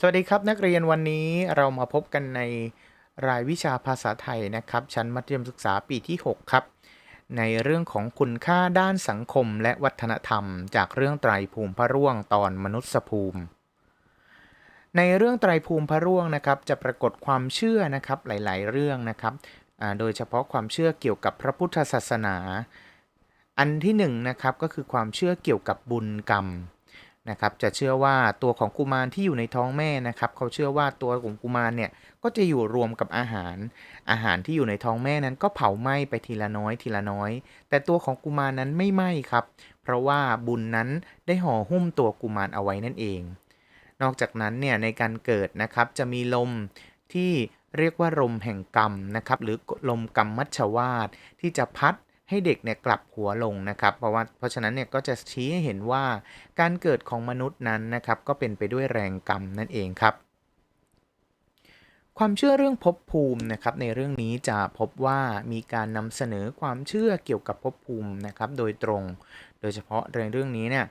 สวัสดีครับนักเรียนวันนี้เรามาพบกันในรายวิชาภาษาไทยนะครับ ชั้นมัธยมศึกษาปีที่ 6 ครับ ในเรื่องของคุณค่าด้านสังคมและวัฒนธรรม จากเรื่องไตรภูมิพระร่วงตอนมนุษยภูมิ ในเรื่องไตรภูมิพระร่วงนะครับจะปรากฏความเชื่อนะครับหลาย ๆ เรื่องนะครับโดยเฉพาะความเชื่อเกี่ยวกับพระพุทธศาสนา อันที่หนึ่งนะครับก็คือความเชื่อเกี่ยวกับบุญกรรม นะครับจะเชื่อว่าตัวของกุมารที่อยู่ในท้องแม่นะครับเขาเชื่อว่าตัวของกุมารเนี่ยก็จะอยู่รวมกับอาหาร อาหารที่อยู่ในท้องแม่นั้นก็เผาไหม้ไปทีละน้อยทีละน้อย แต่ตัวของกุมารนั้นไม่ไหม้ครับ เพราะว่าบุญนั้นได้ห่อหุ้มตัวกุมารเอาไว้นั่นเอง นอกจากนั้นเนี่ยในการเกิดนะครับจะมีลมที่เรียกว่าลมแห่งกรรมนะครับหรือลมกรรมมัชวาตที่จะพัด ให้เด็กเนี่ยกลับหัวลงนะครับ เพราะว่าเพราะฉะนั้นเนี่ยก็จะชี้ให้เห็นว่าการเกิดของมนุษย์นั้นนะครับก็เป็นไปด้วยแรงกรรมนั่นเองครับ ความเชื่อเรื่องภพภูมินะครับในเรื่องนี้จะพบว่ามีการนำเสนอความเชื่อเกี่ยวกับภพภูมินะครับโดยตรง โดยเฉพาะในเรื่องนี้เนี่ย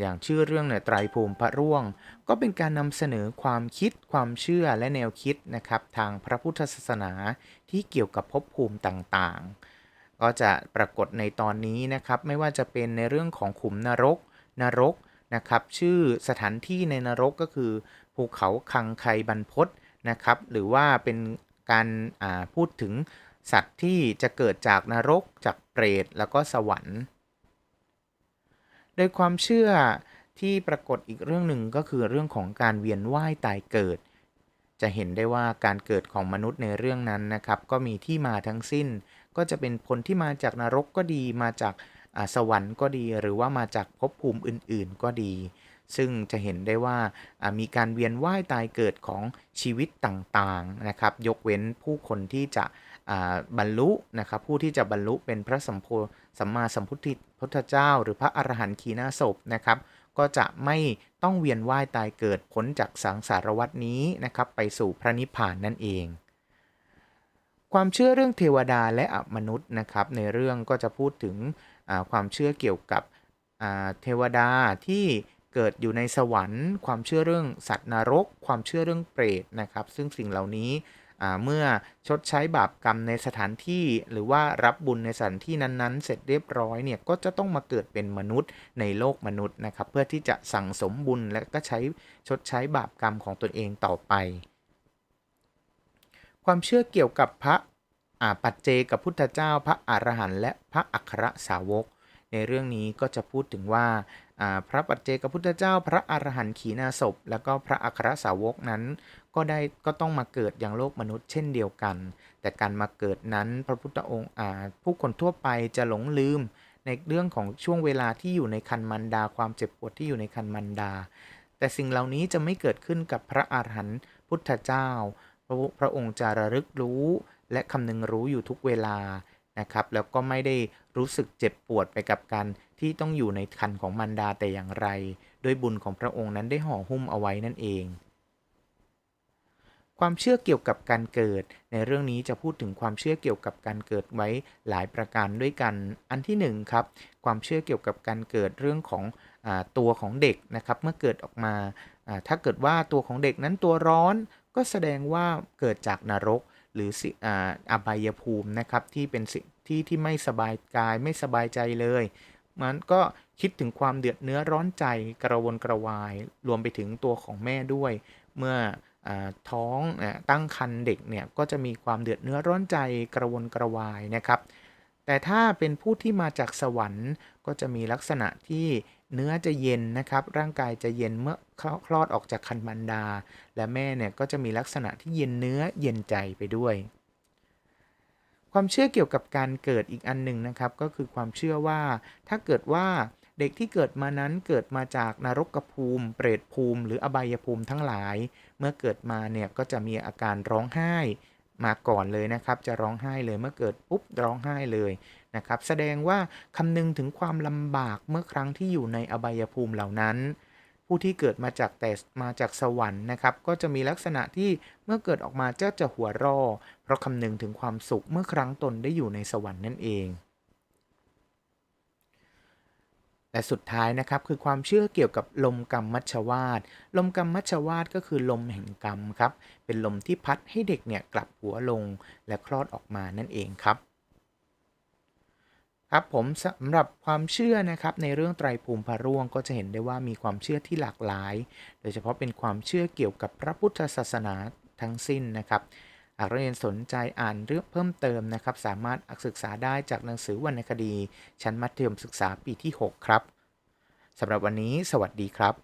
อย่างชื่อเรื่องเนี่ยไตรภูมิพระร่วง ก็เป็นการนำเสนอความคิดความเชื่อและแนวคิดนะครับทางพระพุทธศาสนาที่เกี่ยวกับภพภูมิต่างๆ ก็จะปรากฏในตอนนี้นะครับ ไม่ว่าจะเป็นในเรื่องของขุมนรกนรกนะครับ ชื่อสถานที่ในนรกก็คือ ภูเขาคังไคบรรพตนะครับ หรือว่าเป็นการพูดถึงสัตว์ที่จะเกิดจากนรกจากเปรตแล้วก็สวรรค์ โดยความเชื่อที่ปรากฏอีกเรื่องหนึ่งก็คือเรื่องของการเวียนว่ายตายเกิด จะเห็นได้ว่าการเกิดของมนุษย์ในเรื่องนั้นนะครับ ก็มีที่มาทั้งสิ้น ก็จะเป็นผลที่มาจากนรกก็ดี มาจากสวรรค์ก็ดี หรือว่ามาจากภพภูมิอื่น ๆก็ดี ซึ่งจะเห็นได้ว่ามีการเวียนว่ายตายเกิดของชีวิตต่างๆนะครับ ยกเว้นผู้คนที่จะบรรลุนะครับผู้ที่จะบรรลุเป็นพระสัมโพสัมมาสัมพุทธพุทธเจ้า หรือพระอรหันต์ขีณาสพนะครับ ก็จะไม่ต้องเวียนว่ายตายเกิดพ้นจากสังสารวัฏนี้นะครับ ไปสู่พระนิพพานนั่นเอง ความเชื่อเรื่องเทวดาและอมนุษย์นะครับในเรื่องก็จะพูดถึงความเชื่อเกี่ยวกับเทวดาที่เกิดอยู่ในสวรรค์ ความเชื่อเรื่องสัตว์นรก ความเชื่อเรื่องเปรตนะครับ ซึ่งสิ่งเหล่านี้เมื่อชดใช้บาปกรรมในสถานที่ หรือว่ารับบุญในสถานที่นั้นๆ เสร็จเรียบร้อยเนี่ยก็จะต้องมาเกิดเป็นมนุษย์ในโลกมนุษย์นะครับ เพื่อที่จะสั่งสมบุญและก็ใช้ชดใช้บาปกรรมของตนเองต่อไป ความเชื่อเกี่ยวกับพระอาปัจเจกับพุทธเจ้า พระอรหันต์และพระอัครสาวก ในเรื่องนี้ก็จะพูดถึงว่าพระปัจเจกพุทธเจ้า พระอรหันต์ขีณาสพแล้วก็พระอัครสาวกนั้น ก็ได้ก็ต้องมาเกิดอย่างโลกมนุษย์เช่นเดียวกัน แต่การมาเกิดนั้นพระพุทธองค์ผู้คนทั่วไปจะหลงลืมในเรื่องของช่วงเวลาที่อยู่ในคันมันดา ความเจ็บปวดที่อยู่ในคันมันดา แต่สิ่งเหล่านี้จะไม่เกิดขึ้นกับพระอรหันต์พุทธเจ้า พระพระองค์จะระลึกรู้ และคำนึงรู้อยู่ทุกเวลานะครับ แล้วก็ไม่ได้รู้สึกเจ็บปวดไปกับการที่ต้องอยู่ในคันของมารดาแต่อย่างไร ด้วยบุญของพระองค์นั้นได้ห่อหุ้มเอาไว้นั่นเอง ความเชื่อเกี่ยวกับการเกิด ในเรื่องนี้จะพูดถึงความเชื่อเกี่ยวกับการเกิดไว้หลายประการด้วยกัน อันที่หนึ่งครับความเชื่อเกี่ยวกับการเกิดเรื่องของอตัวของเด็กนะครับ เมื่อเกิดออกมาถ้าเกิดว่าตัวของเด็กนั้นตัวร้อน ก็แสดงว่าเกิดจากนรกหรือสิออบายภูมินะครับที่เป็นสิ่งที่ที่ไม่สบายกายไม่สบายใจเลย มันก็คิดถึงความเดือดเนื้อร้อนใจกระวนกระวาย รวมไปถึงตัวของแม่ด้วย เมื่ออท้องตั้งครรภ์เด็กเนี่ยก็จะมีความเดือดเนื้อร้อนใจกระวนกระวายนะครับ แต่ถ้าเป็นผู้ที่มาจากสวรรค์ ก็จะมีลักษณะที่เนื้อจะเย็นนะครับ ร่างกายจะเย็นเมื่อคลอดออกจากคันมันดา และแม่เนี่ยก็จะมีลักษณะที่เย็นเนื้อเย็นใจไปด้วย ความเชื่อเกี่ยวกับการเกิดอีกอันหนึ่งนะครับ ก็คือความเชื่อว่า ถ้าเกิดว่าเด็กที่เกิดมานั้นเกิดมาจากนรกภูมิ เปรตภูมิ หรืออบายภูมิทั้งหลาย เมื่อเกิดมาเนี่ยก็จะมีอาการร้องไห้ มาก่อนเลยนะครับ จะร้องไห้เลยเมื่อเกิดปุ๊บร้องไห้เลยนะครับ แสดงว่าคำนึงถึงความลำบากเมื่อครั้งที่อยู่ในอบายภูมิเหล่านั้น ผู้ที่เกิดมาจากแต่มาจากสวรรค์นะครับ ก็จะมีลักษณะที่เมื่อเกิดออกมาเจ้าจะหัวรอเพราะคำนึงถึงความสุขเมื่อครั้งตนได้อยู่ในสวรรค์นั่นเอง และสุดท้ายนะครับคือความเชื่อเกี่ยวกับลมกรรมมัชวาตลมกรรมมัชวาตก็คือลมแห่งกรรมครับ เป็นลมที่พัดให้เด็กเนี่ยกลับหัวลงและคลอดออกมานั่นเองครับครับผมสำหรับความเชื่อนะครับในเรื่องไตรภูมิพระร่วงก็จะเห็นได้ว่ามีความเชื่อที่หลากหลาย โดยเฉพาะเป็นความเชื่อเกี่ยวกับพระพุทธศาสนาทั้งสิ้นนะครับ หากนักเรียนสนใจอ่านเรื่องเพิ่มเติมนะครับ สามารถศึกษาได้จากหนังสือวรรณคดี ชั้นมัธยมศึกษาปีที่ 6 ครับสำหรับวันนี้ สวัสดีครับ